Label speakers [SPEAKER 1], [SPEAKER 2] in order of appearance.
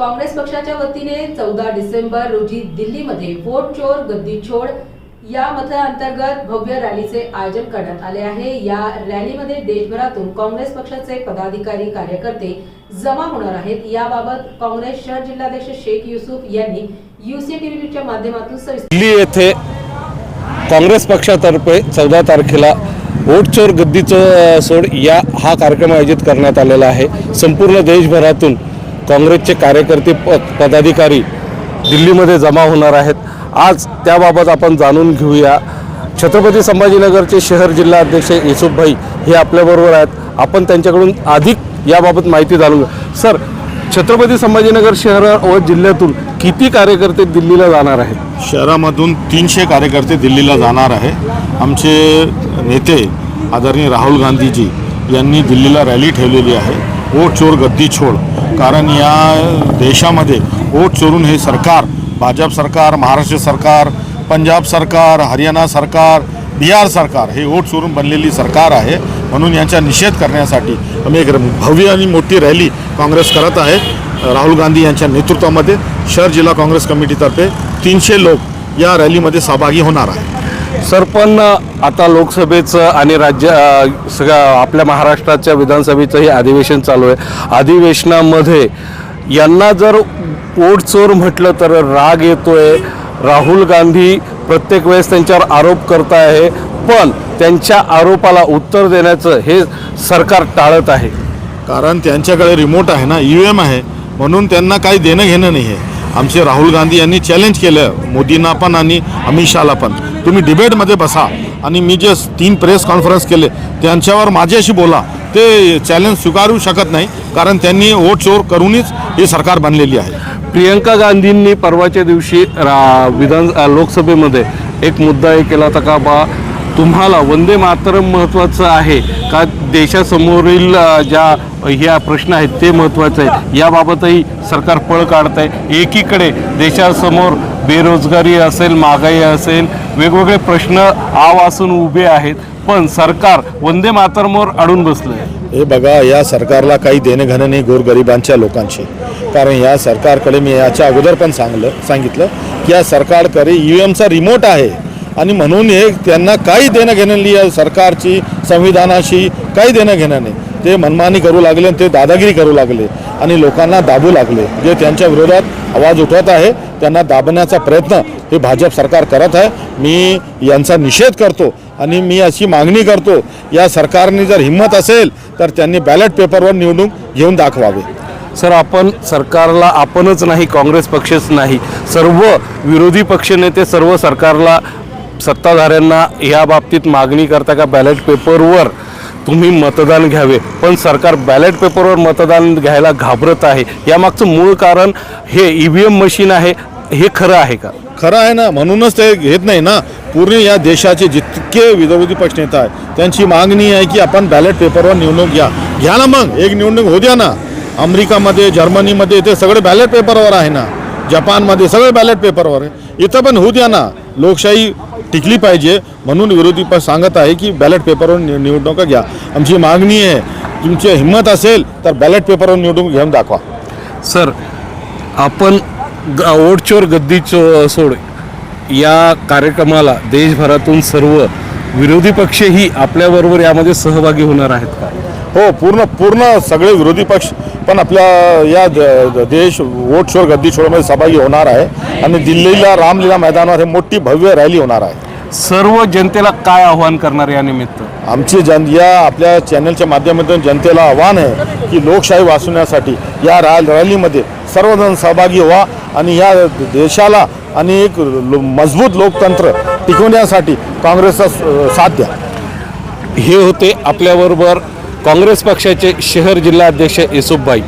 [SPEAKER 1] काँग्रेस पक्षाच्या वतीने चौदा डिसेंबर रोजी दिल्लीमध्ये वोट चोर गद्दी छोड या मतअंतर्गत भव्य रॅलीचे आयोजन करण्यात आले आहे. या रॅलीमध्ये देशभरातून काँग्रेस पक्षाचे पदाधिकारी कार्यकर्ते जमा होणार आहेत. याबाबत काँग्रेस शहर जिल्हाध्यक्ष शेख युसुफ यांनी युसी टीव्हीच्या माध्यमातून
[SPEAKER 2] दिल्ली येथे काँग्रेस पक्षातर्फे चौदा तारखेला वोट चोर गद्दीचो सोड या हा कार्यक्रम आयोजित करण्यात आलेला आहे. संपूर्ण देशभरातून काँग्रेसचे कार्यकर्ते प पदाधिकारी दिल्लीमध्ये जमा होणार आहेत. आज त्याबाबत आपण जाणून घेऊया. छत्रपती संभाजीनगरचे शहर जिल्हा अध्यक्ष येसुफभाई हे आपल्याबरोबर आहेत. आपण त्यांच्याकडून अधिक याबाबत माहिती जाणून सर छत्रपती संभाजीनगर शहर व जिल्ह्यातून किती कार्यकर्ते दिल्लीला जाणार आहेत?
[SPEAKER 3] शहरामधून तीनशे कार्यकर्ते दिल्लीला जाणार आहे. आमचे नेते आदरणीय राहुल गांधीजी यांनी दिल्लीला रॅली ठेवलेली आहे. ओ चोर गद्दी छोड. कारण या देशामध्ये वोट चोरून हे सरकार भाजप सरकार महाराष्ट्र सरकार पंजाब सरकार हरियाणा सरकार बिहार सरकार हे वोट चोरून बनलेली सरकार आहे. म्हणून यांचा निषेध करण्यासाठी आम्ही एक भव्य आणि मोठी रॅली काँग्रेस करत आहे. राहुल गांधी यांच्या नेतृत्वामध्ये शहर जिल्हा काँग्रेस कमिटीतर्फे तीनशे लोक या रॅलीमध्ये सहभागी होणार आहे
[SPEAKER 2] सर पण आता लोकसभेचं आणि राज्य सगळ्या आपल्या महाराष्ट्राच्या विधानसभेचंही अधिवेशन चालू आहे. अधिवेशनामध्ये यांना जर वोट चोर म्हटलं तर राग येतोय. राहुल गांधी प्रत्येक वेळेस त्यांच्यावर आरोप करत आहे पण त्यांच्या आरोपाला उत्तर देण्याचं हे सरकार टाळत आहे.
[SPEAKER 3] कारण त्यांच्याकडे रिमोट आहे ना यू एम आहे. म्हणून त्यांना काही देणं घेणं नाही आहे. आमचे राहुल गांधी यांनी चॅलेंज केलं मोदींना पण आणि अमित शहाला पण. तुम्ही डिबेटमध्ये बसा. आणि मी जे तीन प्रेस कॉन्फरन्स केले त्यांच्यावर माझ्याशी बोला. ते चॅलेंज स्वीकारू शकत नाही कारण त्यांनी वोट चोर करूनच ही सरकार बनलेली आहे.
[SPEAKER 2] प्रियंका गांधींनी परवाच्या दिवशी रा विधान लोकसभेमध्ये एक मुद्दा हे केला होता का बा तुम्हाला वंदे मातरम महत्त्वाचं आहे का देशासमोरील ज्या ह्या प्रश्न आहेत ते महत्त्वाचे आहेत याबाबतही सरकार पळ काढत आहे एकीकडे देशासमोर बेरोजगारी असेल महागाई असेल वेगवेगळे प्रश्न आवासून उभे आहेत पण सरकार वंदे मातरमोर अडून बसलं
[SPEAKER 3] हे बघा या सरकारला काही देणं नाही गोरगरिबांच्या लोकांशी कारण या सरकारकडे मी याच्या अगोदर पण सांगलं सांगितलं की या सरकारकडे यू एमचा रिमोट आहे. आणि म्हणून हे त्यांना काही देणं घेणं नाही या सरकारची संविधानाशी काही देणं घेणं नाही. ते मनमानी करू लागले आणि ते दादागिरी करू लागले. आणि लोकांना दाबू लागले. जे त्यांच्या विरोधात आवाज उठवत आहे त्यांना दाबण्याचा प्रयत्न हे भाजप सरकार करत आहे. मी यांचा निषेध करतो आणि मी अशी मागणी करतो या सरकारने जर हिंमत असेल तर त्यांनी बॅलेट पेपरवर निवडणूक घेऊन दाखवावे.
[SPEAKER 2] सर आपण सरकारला आपणच नाही काँग्रेस पक्षच नाही. सर्व विरोधी पक्षनेते सर्व सरकारला सत्ताधाऱ्यांना या बाबतीत मागणी करता का? बॅलेट पेपरवर तुम्ही मतदान घ्यावे. पण सरकार बॅलेट पेपरवर मतदान घ्यायला घाबरत आहे. यामागचं मूळ कारण हे ई व्ही एम मशीन आहे. हे खरं आहे का?
[SPEAKER 3] खरं आहे ना. म्हणूनच ते घेत नाही ना. पूर्ण या देशाचे जितके विरोधी पक्षनेता आहेत त्यांची मागणी आहे की आपण बॅलेट पेपरवर निवडणूक घ्या. घ्या ना मग. एक निवडणूक होऊ द्या ना. अमेरिकामध्ये जर्मनीमध्ये ते सगळे बॅलेट पेपरवर आहे ना. जपानमध्ये सगळे बॅलेट पेपरवर आहे. इथं पण होऊ द्या ना. लोकशाही टिकली पाहिजे म्हणून विरोधी पक्ष सांगत आहे की बॅलेट पेपरवर निवडणुका घ्या. आमची मागणी आहे तुमची हिंमत असेल तर बॅलेट पेपरवर निवडणूक घेऊन दाखवा.
[SPEAKER 2] सर आपण ग- ओटचोर गद्दी चो सोड या कार्यक्रमाला देशभरातून सर्व विरोधी पक्षही आपल्याबरोबर यामध्ये सहभागी होणार आहेत का?
[SPEAKER 3] हो पूर्ण पूर्ण सगळे विरोधी पक्ष पण आपल्या या द- देश वोट शोर गद्दी शोरमध्ये सहभागी होणार आहे आणि दिल्लीला रामलीला मैदानावर हे मोठी भव्य रॅली होणार आहे.
[SPEAKER 2] सर्व जनतेला काय आव्हान करणार या निमित्त?
[SPEAKER 3] आमची जन या आपल्या चॅनलच्या माध्यमातून जनतेला आव्हान आहे की लोकशाही वाचवण्यासाठी या रा रॅलीमध्ये सर्वजण सहभागी व्हा आणि या देशाला आणि एक लो- मजबूत लोकतंत्र टिकवण्यासाठी काँग्रेसचा स- साथ द्या.
[SPEAKER 2] हे होते आपल्याबरोबर काँग्रेस पक्षाचे शहर जिल्हाध्यक्ष येसुफभाई